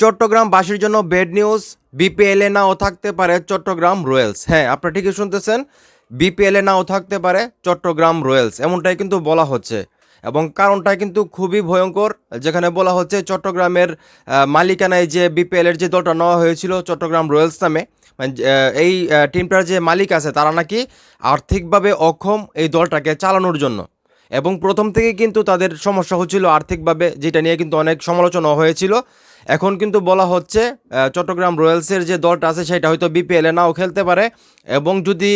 চট্টগ্রামবাসীর জন্য bed news বিপিএলে নাও থাকতে পারে চট্টগ্রাম রয়্যালস হ্যাঁ আপনারা ঠিকই শুনতেছেন বিপিএলে নাও থাকতে পারে চট্টগ্রাম রয়্যালস এমনটাই কিন্তু বলা হচ্ছে। এবং কারণটা কিন্তু খুবই ভয়ঙ্কর, যেখানে বলা হচ্ছে চট্টগ্রামের মালিকানায় যে বিপিএলের যে দলটা নেওয়া হয়েছিল চট্টগ্রাম রয়্যালস নামে মানে এই টিমটার যে মালিক আছে, তারা নাকি আর্থিকভাবে অক্ষম এই দলটাকে চালানোর জন্য। এবং প্রথম থেকে কিন্তু তাদের সমস্যা হচ্ছিল আর্থিকভাবে, যেটা নিয়ে কিন্তু অনেক সমালোচনা হয়েছিল। এখন কিন্তু বলা হচ্ছে চট্টগ্রাম রয়্যালসের যে দলটা আছে সেটা হয়তো বিপিএলে নাও খেলতে পারে এবং যদি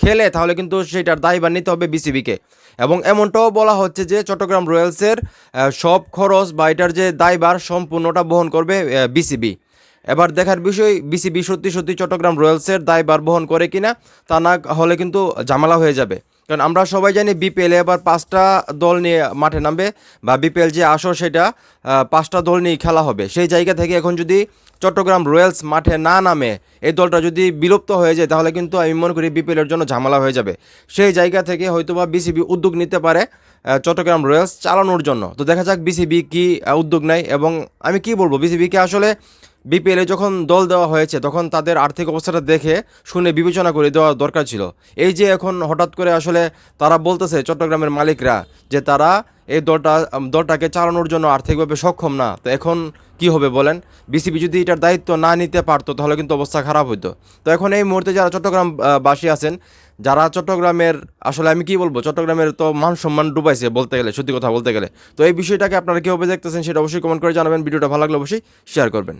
খেলে তাহলে কিন্তু সেটার দায়ভার নিতে হবে বিসিবিকে এবং এমনটাও বলা হচ্ছে যে চট্টগ্রাম রয়্যালসের সব খরচ বা এটার যে দায়ভার সম্পূর্ণটা বহন করবে বিসিবি এবার দেখার বিষয় বিসিবি সত্যি সত্যি চট্টগ্রাম রয়্যালসের দায়ভার বহন করে কিনা তা না হলে কিন্তু ঝামেলা হয়ে যাবে। কারণ আমরা সবাই জানি বিপিএলে এবার পাঁচটা দল নিয়ে মাঠে নামবে বা বিপিএল যে আসর সেটা পাঁচটা দল নিয়ে খেলা হবে। সেই জায়গা থেকে এখন যদি চট্টগ্রাম রয়্যালস মাঠে না নামে, এই দলটা যদি বিলুপ্ত হয়ে যায়, তাহলে কিন্তু আমি মনে করি বিপিএলের জন্য ঝামেলা হয়ে যাবে। সেই জায়গা থেকে হয়তোবা বিসিবি উদ্যোগ নিতে পারে চট্টগ্রাম রয়্যালস চালানোর জন্য। তো দেখা যাক বিসিবি কি উদ্যোগ নেয় এবং আমি কি বলব? বিসিবিকে আসলে বিপিএলে যখন দল দেওয়া হয়েছে, তখন তাদের আর্থিক অবস্থাটা দেখে শুনে বিবেচনা করে দেওয়া দরকার ছিল। এই যে এখন হঠাৎ করে আসলে তারা বলতেছে চট্টগ্রামের মালিকরা যে তারা এই দলটা, দলটাকে চালানোর জন্য আর্থিকভাবে সক্ষম না। তো এখন কি হবে বলেন? বিসিবি যদি এটার দায়িত্ব না নিতে পারতো, তাহলে কিন্তু অবস্থা খারাপ হতো তো এখন এই মুহূর্তে যারা চট্টগ্রাম বাসী আছেন, যারা চট্টগ্রামের, আসলে আমি কি বলব, চট্টগ্রামের তো মান সম্মান ডুবাইছে বলতে গেলে, সত্যি কথা বলতে গেলে। তো এই বিষয়টাকে আপনারা কীভাবে দেখতেছেন, সেটা অবশ্যই কমেন্ট করে জানাবেন। ভিডিওটা ভালো লাগলে অবশ্যই শেয়ার করবেন।